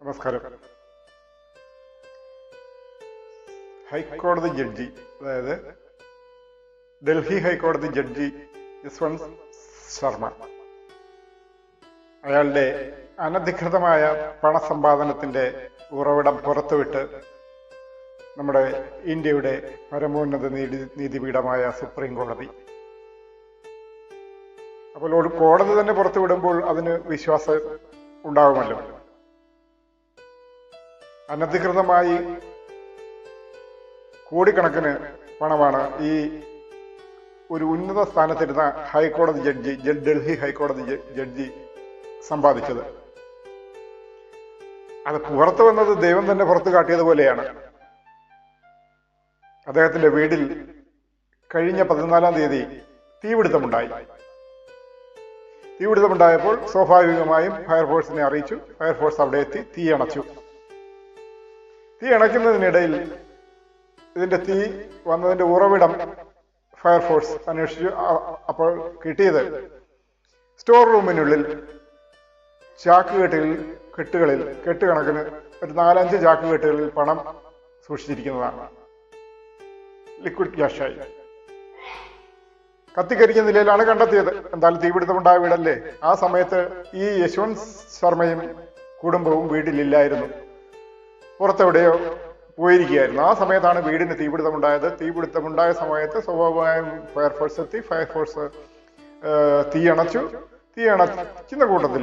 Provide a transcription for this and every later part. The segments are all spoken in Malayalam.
നമസ്കാരം. ഹൈക്കോടതി ജഡ്ജി അതായത് ഡൽഹി ഹൈക്കോടതി ജഡ്ജി യശ്വന്ത് ശർമ്മ അയാളുടെ അനധികൃതമായ പണസമ്പാദനത്തിന്റെ ഉറവിടം പുറത്തുവിട്ട് നമ്മുടെ ഇന്ത്യയുടെ പരമോന്നത നീതി നീതിപീഠമായ സുപ്രീം കോടതി. അപ്പോൾ കോടതി തന്നെ പുറത്തുവിടുമ്പോൾ അതിന് വിശ്വാസം ഉണ്ടാകുമല്ലോ അനധികൃതമായി കോടിക്കണക്കിന് പണമാണ് ഈ ഒരു ഉന്നത സ്ഥാനത്തിരുന്ന ഹൈക്കോടതി ജഡ്ജി ഡൽഹി ഹൈക്കോടതി ജഡ്ജി സമ്പാദിച്ചത്. അത് പുറത്തു വന്നത് ദൈവം തന്നെ പുറത്തു കാട്ടിയതുപോലെയാണ് അദ്ദേഹത്തിന്റെ വീടിൽ കഴിഞ്ഞ പതിനാലാം തീയതി തീപിടുത്തമുണ്ടായി. തീപിടുത്തമുണ്ടായപ്പോൾ സ്വാഭാവികമായും ഫയർഫോഴ്സിനെ അറിയിച്ചു. ഫയർഫോഴ്സ് അവിടെ എത്തി തീ അണച്ചു. തീ അണയ്ക്കുന്നതിനിടയിൽ ഇതിന്റെ തീ വന്നതിന്റെ ഉറവിടം ഫയർഫോഴ്സ് അന്വേഷിച്ചു അപ്പോൾ കിട്ടിയത് സ്റ്റോർ റൂമിനുള്ളിൽ ചാക്ക് കെട്ടുകളിൽ കെട്ടുകണക്കിന് ഒരു നാലഞ്ച് ചാക്ക് കെട്ടുകളിൽ പണം സൂക്ഷിച്ചിരിക്കുന്നതാണ്. ലിക്വിഡ് ക്യാഷായി. കത്തിക്കരിക്കുന്ന നിലയിലാണ് കണ്ടെത്തിയത്. എന്തായാലും തീപിടുത്തമുണ്ടായ വീടല്ലേ? ആ സമയത്ത് ഈ യശ്വന്ത് ശർമ്മയും കുടുംബവും വീട്ടിലില്ലായിരുന്നു. പുറത്തെവിടെയോ പോയിരിക്കുകയായിരുന്നു. ആ സമയത്താണ് വീടിന് തീപിടുത്തമുണ്ടായത്. തീപിടുത്തമുണ്ടായ സമയത്ത് സ്വാഭാവികമായും ഫയർഫോഴ്സ് എത്തി. ഫയർഫോഴ്സ് തീ അണച്ചു. തീ അണച്ചുന്ന കൂട്ടത്തിൽ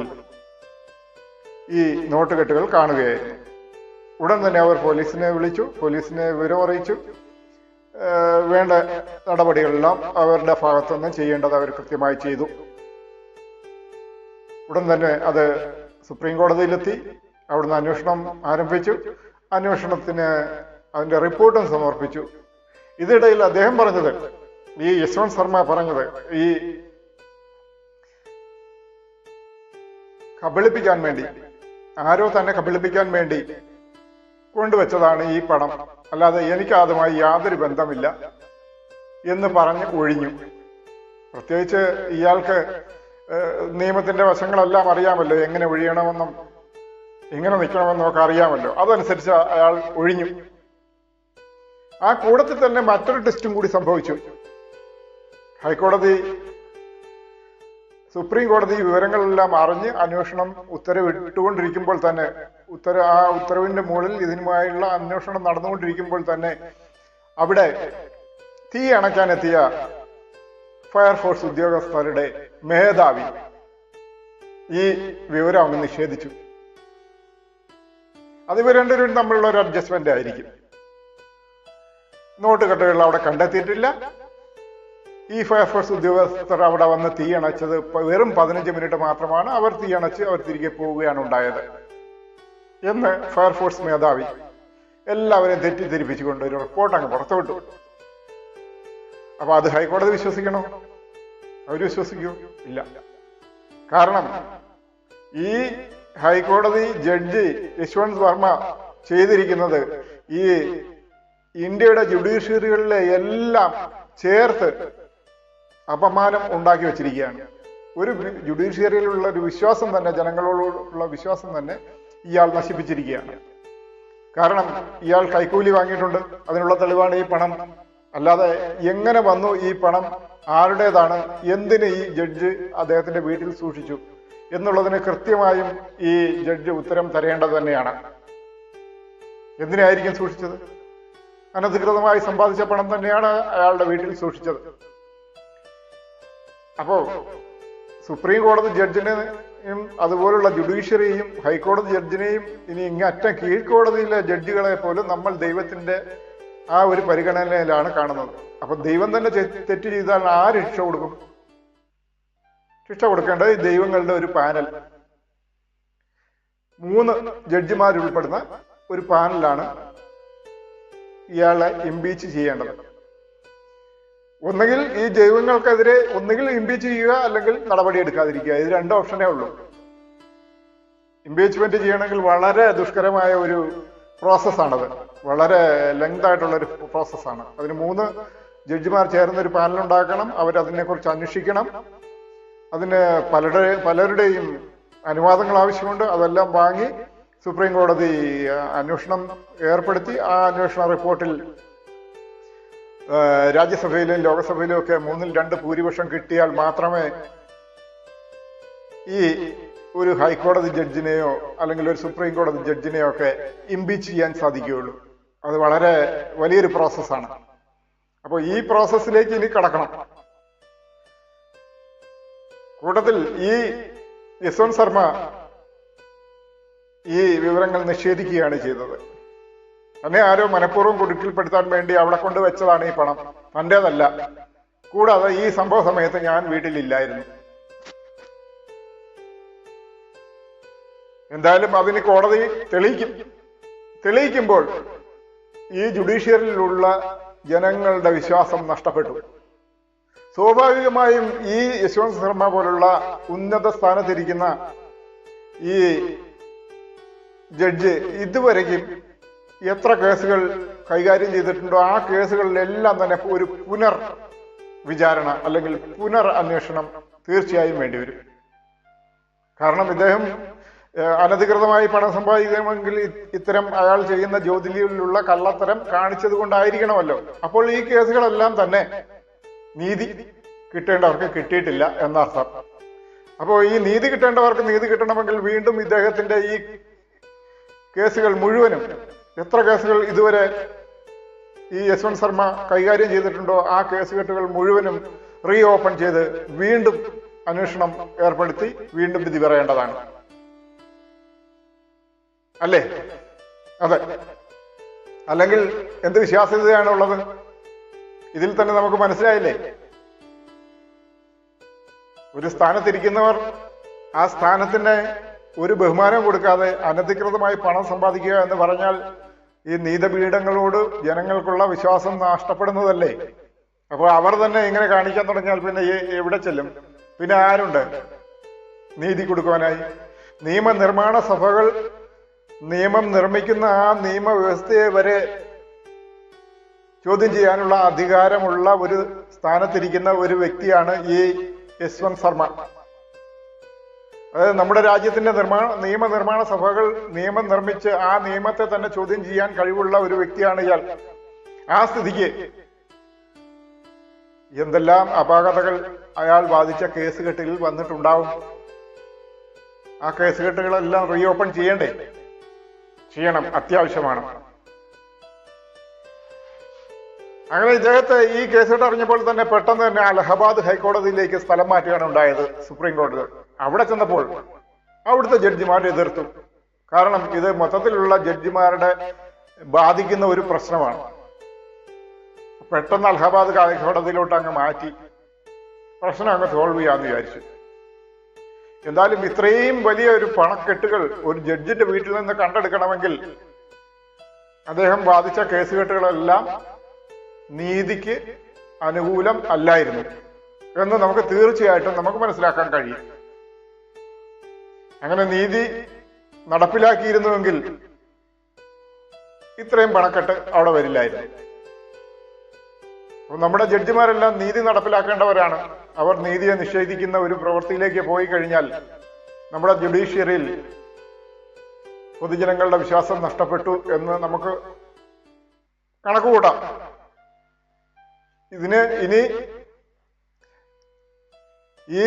ഈ നോട്ടുകെട്ടുകൾ കാണുകയായിരുന്നു. ഉടൻ തന്നെ അവർ പോലീസിനെ വിളിച്ചു. പോലീസിനെ വിവരം അറിയിച്ചു. വേണ്ട നടപടികളെല്ലാം അവരുടെ ഭാഗത്തുനിന്ന് ചെയ്യേണ്ടത് അവർ കൃത്യമായി ചെയ്തു. ഉടൻ തന്നെ അത് സുപ്രീം കോടതിയിലെത്തി. അവിടുന്ന് അന്വേഷണം ആരംഭിച്ചു. അന്വേഷണത്തിന് അതിന്റെ റിപ്പോർട്ടും സമർപ്പിച്ചു. ഇതിടയിൽ അദ്ദേഹം പറഞ്ഞത് ഈ യശ്വന്ത് ശർമ്മ പറഞ്ഞത് ഈ കബളിപ്പിക്കാൻ വേണ്ടി ആരോ തന്നെ കബളിപ്പിക്കാൻ വേണ്ടി കൊണ്ടുവച്ചതാണ് ഈ പണം അല്ലാതെ എനിക്ക് അതുമായി യാതൊരു ബന്ധമില്ല എന്ന് പറഞ്ഞ് ഒഴിഞ്ഞു. പ്രത്യേകിച്ച് ഇയാൾക്ക് നിയമത്തിന്റെ വശങ്ങളെല്ലാം അറിയാമല്ലോ എങ്ങനെ ഒഴിയണമെന്നും. എങ്ങനെ നിൽക്കണമെന്ന് നമുക്ക് അറിയാമല്ലോ അതനുസരിച്ച് അയാൾ ഒഴിഞ്ഞു. ആ കൂടത്തിൽ തന്നെ മറ്റൊരു ടെസ്റ്റും കൂടി സംഭവിച്ചു. ഹൈക്കോടതി സുപ്രീം കോടതി വിവരങ്ങളെല്ലാം അറിഞ്ഞ് അന്വേഷണം ഉത്തരവിട്ടുകൊണ്ടിരിക്കുമ്പോൾ തന്നെ ഉത്തര ആ ഉത്തരവിന്റെ മുകളിൽ ഇതിനുമായുള്ള അന്വേഷണം നടന്നുകൊണ്ടിരിക്കുമ്പോൾ തന്നെ അവിടെ തീ അണയ്ക്കാനെത്തിയ ഫയർഫോഴ്സ് ഉദ്യോഗസ്ഥരുടെ മേധാവി ഈ വിവരം അങ്ങ് നിഷേധിച്ചു. അത് ഇവർ രണ്ടുപേരും തമ്മിലുള്ള ഒരു അഡ്ജസ്റ്റ്മെന്റ് ആയിരിക്കും. നോട്ട് കെട്ടുകൾ അവിടെ കണ്ടെത്തിയിട്ടില്ല. ഈ ഫയർഫോഴ്സ് ഉദ്യോഗസ്ഥർ അവിടെ വന്ന് തീ അണച്ചത് വെറും പതിനഞ്ച് മിനിറ്റ് മാത്രമാണ് അവർ തീ അണച്ച് അവർ തിരികെ പോവുകയാണ് ഉണ്ടായത്. എന്ന് ഫയർഫോഴ്സ് മേധാവി എല്ലാവരെയും തെറ്റിദ്ധരിപ്പിച്ചുകൊണ്ട് ഒരു റിപ്പോർട്ട് അങ്ങ് പുറത്തുവിട്ടു. അപ്പൊ അത് ഹൈക്കോടതി വിശ്വസിക്കണോ? അവർ വിശ്വസിക്കൂ. ഇല്ല. കാരണം ഈ ഹൈക്കോടതി ജഡ്ജി യശ്വന്ത് വർമ്മ ചെയ്തിരിക്കുന്നത് ഈ ഇന്ത്യയുടെ ജുഡീഷ്യറികളിലെ എല്ലാം ചേർത്ത് അപമാനം ഉണ്ടാക്കി വെച്ചിരിക്കുകയാണ്. ഒരു ജുഡീഷ്യറിയിലുള്ള ഒരു വിശ്വാസം തന്നെ ജനങ്ങളോടുള്ള വിശ്വാസം തന്നെ ഇയാൾ നശിപ്പിച്ചിരിക്കുകയാണ്. കാരണം ഇയാൾ കൈക്കൂലി വാങ്ങിയിട്ടുണ്ട് അതിനുള്ള തെളിവാണ് ഈ പണം. അല്ലാതെ എങ്ങനെ വന്നു ഈ പണം? ആരുടേതാണ്? എന്തിന് ഈ ജഡ്ജ് അദ്ദേഹത്തിന്റെ വീട്ടിൽ സൂക്ഷിച്ചു? എന്നുള്ളതിന് കൃത്യമായും ഈ ജഡ്ജ് ഉത്തരം തരേണ്ടത് തന്നെയാണ്. എന്തിനായിരിക്കും സൂക്ഷിച്ചത്? അനധികൃതമായി സമ്പാദിച്ച പണം തന്നെയാണ് അയാളുടെ വീട്ടിൽ സൂക്ഷിച്ചത്. അപ്പോ സുപ്രീം കോടതി ജഡ്ജിനെയും അതുപോലുള്ള ജുഡീഷ്യറിയെയും ഹൈക്കോടതി ജഡ്ജിനെയും ഇനി ഇങ്ങറ്റം കീഴ്ക്കോടതിയിലെ ജഡ്ജികളെ പോലും നമ്മൾ ദൈവത്തിന്റെ ആ ഒരു പരിഗണനയിലാണ് കാണുന്നത്. അപ്പൊ ദൈവം തന്നെ തെറ്റ് ചെയ്താൽ ആ രക്ഷ കൊടുക്കും? ശിക്ഷ കൊടുക്കേണ്ടത് ദൈവങ്ങളുടെ ഒരു പാനൽ. മൂന്ന് ജഡ്ജിമാരുൾപ്പെടുന്ന ഒരു പാനലാണ് ഇയാളെ ഇംപീച്ച് ചെയ്യേണ്ടത്. ഒന്നുകിൽ ഈ ദൈവങ്ങൾക്കെതിരെ ഒന്നുകിൽ ഇംപീച്ച് ചെയ്യുക അല്ലെങ്കിൽ നടപടി എടുക്കാതിരിക്കുക. ഇത് രണ്ട് ഓപ്ഷനേ ഉള്ളൂ. ഇംപീച്ച്മെന്റ് ചെയ്യണമെങ്കിൽ വളരെ ദുഷ്കരമായ ഒരു പ്രോസസ്സാണത് വളരെ ലെങ്ത് ആയിട്ടുള്ള ഒരു പ്രോസസ്സാണ് അതിന് മൂന്ന് ജഡ്ജിമാർ ചേർന്ന ഒരു പാനൽ ഉണ്ടാക്കണം. അവരതിനെക്കുറിച്ച് അന്വേഷിക്കണം. അതിന് പലരുടെ പലരുടെയും അനുവാദങ്ങൾ ആവശ്യമുണ്ട്. അതെല്ലാം വാങ്ങി സുപ്രീം കോടതി അന്വേഷണം ഏർപ്പെടുത്തി. ആ അന്വേഷണ റിപ്പോർട്ടിൽ രാജ്യസഭയിലും ലോകസഭയിലും ഒക്കെ മൂന്നിൽ രണ്ട് ഭൂരിപക്ഷം കിട്ടിയാൽ മാത്രമേ ഈ ഒരു ഹൈക്കോടതി ജഡ്ജിനെയോ അല്ലെങ്കിൽ ഒരു സുപ്രീം കോടതി ജഡ്ജിനെയോ ഒക്കെ ഇംപീച്ച് ചെയ്യാൻ സാധിക്കുകയുള്ളൂ. അത് വളരെ വലിയൊരു പ്രോസസ്സാണ് അപ്പോൾ ഈ പ്രോസസ്സിലേക്ക് ഇനി കടക്കണം. കൂട്ടത്തിൽ ഈ യശ്വന്ത് ശർമ്മ ഈ വിവരങ്ങൾ നിഷേധിക്കുകയാണ് ചെയ്തത്. തന്നെ ആരോ മനഃപൂർവം കുടുക്കിൽപ്പെടുത്താൻ വേണ്ടി അവിടെ കൊണ്ട് വെച്ചതാണ് ഈ പണം. തന്റേതല്ല കൂടാതെ ഈ സംഭവ സമയത്ത് ഞാൻ വീട്ടിലില്ലായിരുന്നു. എന്തായാലും അതിന് കോടതി തെളിയിക്കും. തെളിയിക്കുമ്പോൾ ഈ ജുഡീഷ്യറിയിലുള്ള ജനങ്ങളുടെ വിശ്വാസം നഷ്ടപ്പെട്ടു. സ്വാഭാവികമായും ഈ യശ്വന്ത് ശർമ്മ പോലുള്ള ഉന്നത സ്ഥാനത്തിരിക്കുന്ന ഈ ജഡ്ജ് ഇതുവരെയും എത്ര കേസുകൾ കൈകാര്യം ചെയ്തിട്ടുണ്ടോ ആ കേസുകളിലെല്ലാം തന്നെ ഒരു പുനർ വിചാരണ അല്ലെങ്കിൽ പുനർ അന്വേഷണം തീർച്ചയായും വേണ്ടിവരും കാരണം ഇദ്ദേഹം അനധികൃതമായി പണം സമ്പാദിക്കണമെങ്കിൽ ഇത്തരം അയാൾ ചെയ്യുന്ന ജ്യോതിലിയിലുള്ള കള്ളത്തരം കാണിച്ചത് കൊണ്ടായിരിക്കണമല്ലോ അപ്പോൾ ഈ കേസുകളെല്ലാം തന്നെ നീതി കിട്ടേണ്ടവർക്ക് കിട്ടിയിട്ടില്ല എന്നർത്ഥം. അപ്പോൾ ഈ നീതി കിട്ടേണ്ടവർക്ക് നീതി കിട്ടണമെങ്കിൽ വീണ്ടും ഇദ്ദേഹത്തിന്റെ ഈ കേസുകൾ മുഴുവനും എത്ര കേസുകൾ ഇതുവരെ ഈ യശ്വന്ത് ശർമ്മ കൈകാര്യം ചെയ്തിട്ടുണ്ടോ ആ കേസുകെട്ടുകൾ മുഴുവനും റീ ഓപ്പൺ ചെയ്ത് വീണ്ടും അന്വേഷണം ഏർപ്പെടുത്തി വീണ്ടും വിധി പറയേണ്ടതാണ്. അല്ലേ? അതെ. അല്ലെങ്കിൽ എന്ത് വിശ്വാസ്യതയാണുള്ളത് ഇതിൽ തന്നെ നമുക്ക് മനസ്സിലായില്ലേ? ഒരു സ്ഥാനത്തിരിക്കുന്നവർ ആ സ്ഥാനത്തിന് ഒരു ബഹുമാനം കൊടുക്കാതെ അനധികൃതമായി പണം സമ്പാദിക്കുക എന്ന് പറഞ്ഞാൽ ഈ നീതപീഠങ്ങളോട് ജനങ്ങൾക്കുള്ള വിശ്വാസം നഷ്ടപ്പെടുന്നതല്ലേ? അപ്പോൾ അവർ തന്നെ ഇങ്ങനെ കാണിക്കാൻ തുടങ്ങിയാൽ പിന്നെ എവിടെ ചെല്ലും? പിന്നെ ആരുണ്ട്? നീതി കൊടുക്കുവാനായി. നിയമനിർമ്മാണ സഭകൾ നിയമം നിർമ്മിക്കുന്ന ആ നിയമവ്യവസ്ഥയെ വരെ ചോദ്യം ചെയ്യാനുള്ള അധികാരമുള്ള ഒരു സ്ഥാനത്തിരിക്കുന്ന ഒരു വ്യക്തിയാണ് ഈ യശ്വന്ത് ശർമ്മ. അതായത് നമ്മുടെ രാജ്യത്തിന്റെ നിർമ്മാണ നിയമനിർമ്മാണ സഭകൾ നിയമം നിർമ്മിച്ച് ആ നിയമത്തെ തന്നെ ചോദ്യം ചെയ്യാൻ കഴിവുള്ള ഒരു വ്യക്തിയാണ് ഇയാൾ. ആ സ്ഥിതിക്ക് എന്തെല്ലാം അപാകതകൾ അയാൾ വാദിച്ച കേസുകെട്ടിൽ വന്നിട്ടുണ്ടാവും? ആ കേസുകെട്ടുകളെല്ലാം റീ ഓപ്പൺ ചെയ്യണ്ടേ? ചെയ്യണം അത്യാവശ്യമാണ്. അങ്ങനെ ഇദ്ദേഹത്തെ ഈ കേസിട്ട് അറിഞ്ഞപ്പോൾ തന്നെ പെട്ടെന്ന് തന്നെ അലഹബാദ് ഹൈക്കോടതിയിലേക്ക് സ്ഥലം മാറ്റുകയാണ് ഉണ്ടായത് സുപ്രീം കോടതി. അവിടെ ചെന്നപ്പോൾ അവിടുത്തെ ജഡ്ജിമാർ എതിർത്തു. കാരണം ഇത് മൊത്തത്തിലുള്ള ജഡ്ജിമാരുടെ ബാധിക്കുന്ന ഒരു പ്രശ്നമാണ്. പെട്ടെന്ന് അലഹബാദ് ഹൈക്കോടതിയിലോട്ട് അങ്ങ് മാറ്റി. പ്രശ്നം അങ്ങ് സോൾവ് ചെയ്യാന്ന് വിചാരിച്ചു. എന്തായാലും ഇത്രയും വലിയ ഒരു പണക്കെട്ടുകൾ ഒരു ജഡ്ജിന്റെ വീട്ടിൽ നിന്ന് കണ്ടെടുക്കണമെങ്കിൽ അദ്ദേഹം ബാധിച്ച കേസുകെട്ടുകളെല്ലാം നീതിക്ക് അനുകൂലം അല്ലായിരുന്നു എന്ന് നമുക്ക് തീർച്ചയായിട്ടും നമുക്ക് മനസ്സിലാക്കാൻ കഴിയും. അങ്ങനെ നീതി നടപ്പിലാക്കിയിരുന്നുവെങ്കിൽ ഇത്രയും പണക്കെട്ട് അവിടെ വരില്ലായിരുന്നു. നമ്മുടെ ജഡ്ജിമാരെല്ലാം നീതി നടപ്പിലാക്കേണ്ടവരാണ്. അവർ നീതിയെ നിഷേധിക്കുന്ന ഒരു പ്രവൃത്തിയിലേക്ക് പോയി കഴിഞ്ഞാൽ നമ്മുടെ ജുഡീഷ്യറിയിൽ പൊതുജനങ്ങളുടെ വിശ്വാസം നഷ്ടപ്പെട്ടു എന്ന് നമുക്ക് കണക്കുകൂട്ടാം. ഇതിന് ഇനി ഈ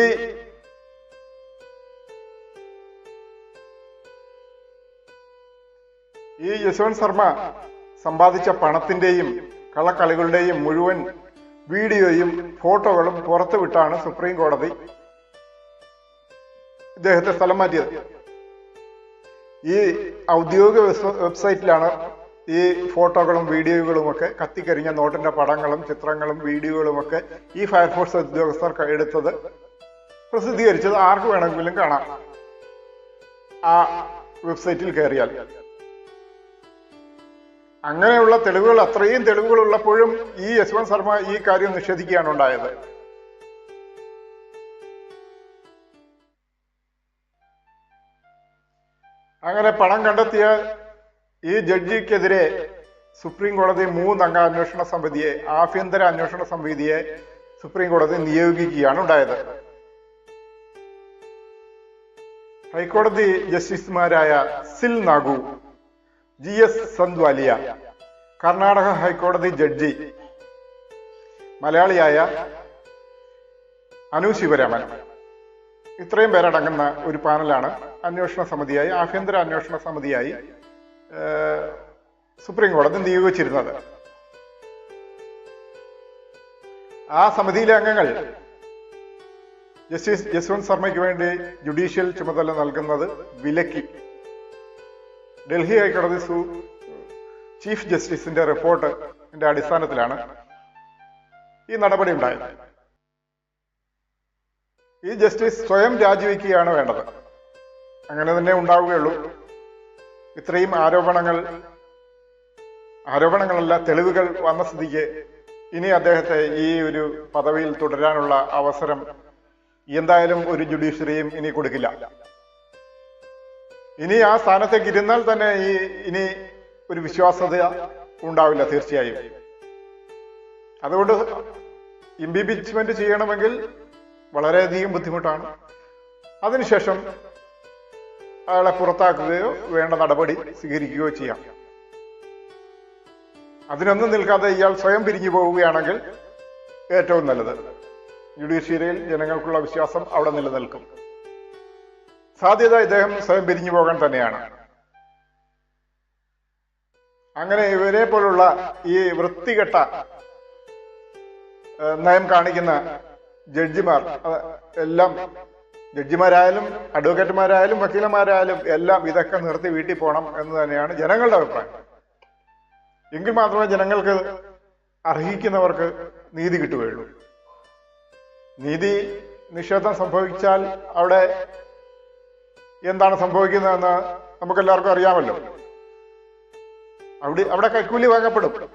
ഈ യശ്വന്ത് ശർമ്മ സമ്പാദിച്ച പണത്തിന്റെയും കള്ളക്കളികളുടെയും മുഴുവൻ വീഡിയോയും ഫോട്ടോകളും പുറത്തുവിട്ടാണ് സുപ്രീം കോടതി ഇദ്ദേഹത്തെ സ്ഥലം മാറ്റിയത്. ഈ ഔദ്യോഗിക വെബ്സൈറ്റിലാണ് ഈ ഫോട്ടോകളും വീഡിയോകളും ഒക്കെ കത്തിക്കരിഞ്ഞ നോട്ടിന്റെ പടങ്ങളും ചിത്രങ്ങളും വീഡിയോകളും ഒക്കെ ഈ ഫയർഫോഴ്സ് ഉദ്യോഗസ്ഥർ എടുത്തത് പ്രസിദ്ധീകരിച്ചത് ആർക്ക് വേണമെങ്കിലും കാണാം. ആ വെബ്സൈറ്റിൽ കയറിയാൽ. അങ്ങനെയുള്ള തെളിവുകൾ അത്രയും തെളിവുകൾ ഉള്ളപ്പോഴും ഈ യശ്വന്ത് ശർമ്മ ഈ കാര്യം നിഷേധിക്കുകയാണ് ഉണ്ടായത്. അങ്ങനെ പണം കണ്ടെത്തിയ ഈ ജഡ്ജിക്കെതിരെ സുപ്രീം കോടതി മൂന്നംഗ അന്വേഷണ സമിതിയെ ആഭ്യന്തര അന്വേഷണ സമിതിയെ സുപ്രീം കോടതി നിയോഗിക്കുകയാണ് ഉണ്ടായത്. ഹൈക്കോടതി ജസ്റ്റിസുമാരായ സിൽ നാഗു ജി എസ് സന്ദ്വാലിയ കർണാടക ഹൈക്കോടതി ജഡ്ജി മലയാളിയായ അനു ശിവരാമൻ. ഇത്രയും പേരടങ്ങുന്ന ഒരു പാനലാണ് അന്വേഷണ സമിതിയായി ആഭ്യന്തര അന്വേഷണ സമിതിയായി സുപ്രീം കോടതി നിയോഗിച്ചിരുന്നത്. ആ സമിതിയിലെ അംഗങ്ങൾ ജസ്റ്റിസ് ജസ്വന്ത് ശർമ്മയ്ക്ക് വേണ്ടി ജുഡീഷ്യൽ ചുമതല നൽകുന്നത് വിലക്കി. ഡൽഹി ഹൈക്കോടതി സു- ചീഫ് ജസ്റ്റിസിന്റെ റിപ്പോർട്ടിന്റെ അടിസ്ഥാനത്തിലാണ് ഈ നടപടി ഉണ്ടായത്. ഈ ജസ്റ്റിസ് സ്വയം രാജിവെക്കുകയാണ് വേണ്ടത്. അങ്ങനെ തന്നെ ഉണ്ടാവുകയുള്ളൂ. ഇത്രയും ആരോപണങ്ങൾ ആരോപണങ്ങളല്ല തെളിവുകൾ വന്ന സ്ഥിതിക്ക് ഇനി അദ്ദേഹത്തെ ഈ ഒരു പദവിയിൽ തുടരാനുള്ള അവസരം എന്തായാലും ഒരു ജുഡീഷ്യറിയും ഇനി കൊടുക്കില്ല. ഇനി ആ സ്ഥാനത്തേക്ക് ഇരുന്നാൽ തന്നെ ഈ ഇനി ഒരു വിശ്വാസത ഉണ്ടാവില്ല തീർച്ചയായും. അതുകൊണ്ട് ഇംപീച്ച്മെന്റ് ചെയ്യണമെങ്കിൽ വളരെയധികം ബുദ്ധിമുട്ടാണ്. അതിനുശേഷം അയാളെ പുറത്താക്കുകയോ വേണ്ട നടപടി സ്വീകരിക്കുകയോ ചെയ്യാം. അതിനൊന്നും നിൽക്കാതെ ഇയാൾ സ്വയം പിരിഞ്ഞു പോവുകയാണെങ്കിൽ ഏറ്റവും നല്ലത്. ജുഡീഷ്യറിയിൽ ജനങ്ങൾക്കുള്ള വിശ്വാസം അവിടെ നിലനിൽക്കും. സാധ്യത ഇദ്ദേഹം സ്വയം പിരിഞ്ഞു പോകാൻ തന്നെയാണ്. അങ്ങനെ ഇവരെ പോലുള്ള ഈ വൃത്തികെട്ട നയം കാണിക്കുന്ന ജഡ്ജിമാർ എല്ലാം ജഡ്ജിമാരായാലും അഡ്വക്കേറ്റുമാരായാലും വക്കീലന്മാരായാലും എല്ലാം ഇതൊക്കെ നിർത്തി വീട്ടിൽ പോകണം എന്ന് തന്നെയാണ് ജനങ്ങളുടെ അഭിപ്രായം. എങ്കിൽ മാത്രമേ ജനങ്ങൾക്ക് അർഹിക്കുന്നവർക്ക് നീതി കിട്ടുകയുള്ളൂ. നീതി നിഷേധം സംഭവിച്ചാൽ അവിടെ എന്താണ് സംഭവിക്കുന്നതെന്ന് നമുക്കെല്ലാവർക്കും അറിയാമല്ലോ. അവിടെ അവിടെ കൈക്കൂലി വാങ്ങപ്പെടും.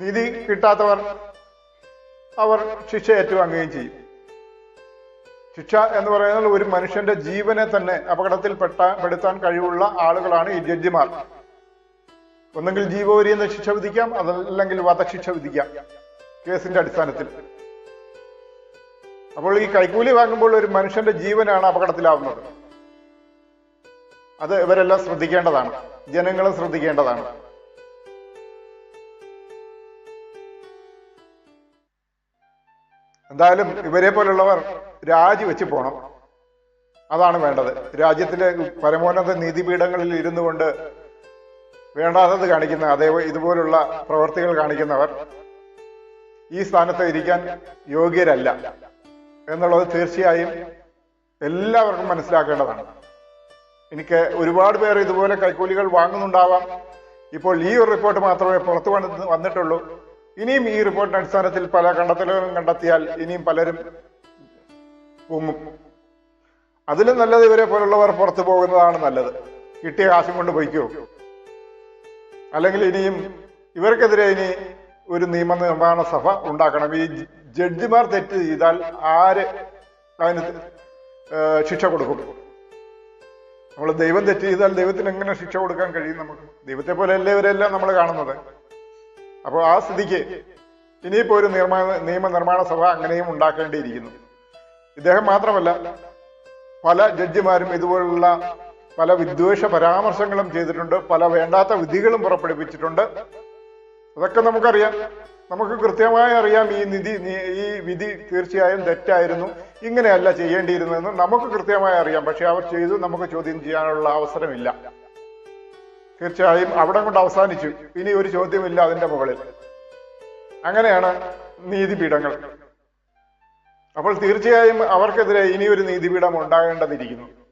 നീതി കിട്ടാത്തവർ അവർ ശിക്ഷ ഏറ്റുവാങ്ങുകയും ചെയ്യും. ശിക്ഷ എന്ന് പറയുന്നത് ഒരു മനുഷ്യന്റെ ജീവനെ തന്നെ അപകടത്തിൽ പെട്ട പെടുത്താൻ കഴിവുള്ള ആളുകളാണ് ഈ ജഡ്ജിമാർ. ഒന്നെങ്കിൽ ജീവപര്യന്ത ശിക്ഷ വിധിക്കാം അതല്ലെങ്കിൽ വധശിക്ഷ വിധിക്കാം കേസിന്റെ അടിസ്ഥാനത്തിൽ. അപ്പോൾ ഈ കൈക്കൂലി വാങ്ങുമ്പോൾ ഒരു മനുഷ്യന്റെ ജീവനാണ് അപകടത്തിലാവുന്നത്. അത് ഇവരെല്ലാം ശ്രദ്ധിക്കേണ്ടതാണ്. ജനങ്ങളും ശ്രദ്ധിക്കേണ്ടതാണ്. എന്തായാലും ഇവരെ പോലുള്ളവർ രാജിവെച്ച് പോണം. അതാണ് വേണ്ടത്. രാജ്യത്തിലെ പരമോന്നത നീതിപീഠങ്ങളിൽ ഇരുന്നു കൊണ്ട് വേണ്ടാത്തത് കാണിക്കുന്ന അതേ ഇതുപോലുള്ള പ്രവർത്തികൾ കാണിക്കുന്നവർ ഈ സ്ഥാനത്ത് ഇരിക്കാൻ യോഗ്യരല്ല എന്നുള്ളത് തീർച്ചയായും എല്ലാവർക്കും മനസ്സിലാക്കേണ്ടതാണ്. എനിക്ക് ഒരുപാട് പേർ ഇതുപോലെ കൈക്കൂലികൾ വാങ്ങുന്നുണ്ടാവാം. ഇപ്പോൾ ഈ ഒരു റിപ്പോർട്ട് മാത്രമേ പുറത്തു വന്നിട്ടുള്ളൂ. ഇനിയും ഈ റിപ്പോർട്ടിന്റെ അടിസ്ഥാനത്തിൽ പല കണ്ടെത്തലുകളും കണ്ടെത്തിയാൽ ഇനിയും പലരും പൊങ്ങും അതിലും നല്ലത് ഇവരെ പോലുള്ളവർ പുറത്തു പോകുന്നതാണ് നല്ലത്. കിട്ടിയ കാശും കൊണ്ട് പോയിക്കോ. അല്ലെങ്കിൽ ഇനിയും ഇവർക്കെതിരെ ഇനി ഒരു നിയമ നിർമ്മാണ സഭ ഉണ്ടാക്കണം. ഈ ജഡ്ജിമാർ തെറ്റ് ചെയ്താൽ ആര് അതിന് ശിക്ഷ കൊടുക്കും? നമ്മൾ ദൈവം തെറ്റ് ചെയ്താൽ ദൈവത്തിന് എങ്ങനെ ശിക്ഷ കൊടുക്കാൻ കഴിയും നമുക്ക്? ദൈവത്തെ പോലെ അല്ലേ ഇവരെല്ലാം നമ്മൾ കാണുന്നത്? അപ്പോൾ ആ സ്ഥിതിക്ക് ഇനിയിപ്പോ ഒരു നിർമ്മാണ നിയമനിർമ്മാണ സഭ അങ്ങനെയും ഉണ്ടാക്കേണ്ടിയിരിക്കുന്നു. ഇദ്ദേഹം മാത്രമല്ല പല ജഡ്ജിമാരും ഇതുപോലുള്ള പല വിദ്വേഷ പരാമർശങ്ങളും ചെയ്തിട്ടുണ്ട് പല വേണ്ടാത്ത വിധികളും പുറപ്പെടുവിച്ചിട്ടുണ്ട്. അതൊക്കെ നമുക്കറിയാം. നമുക്ക് കൃത്യമായി അറിയാം ഈ നിധി ഈ വിധി തീർച്ചയായും തെറ്റായിരുന്നു. ഇങ്ങനെയല്ല ചെയ്യേണ്ടിയിരുന്നതെന്ന് നമുക്ക് കൃത്യമായി അറിയാം. പക്ഷെ അവർ ചെയ്തു നമുക്ക് ചോദ്യം ചെയ്യാനുള്ള അവസരമില്ല. തീർച്ചയായും അവിടെ കൊണ്ട് അവസാനിച്ചു. ഇനി ഒരു ചോദ്യമില്ല അതിന്റെ മുകളിൽ. അങ്ങനെയാണ് നീതിപീഠങ്ങൾ. അപ്പോൾ തീർച്ചയായും അവർക്കെതിരെ ഇനി ഒരു നീതിപീഠം ഉണ്ടാകേണ്ടതിരിക്കുന്നു.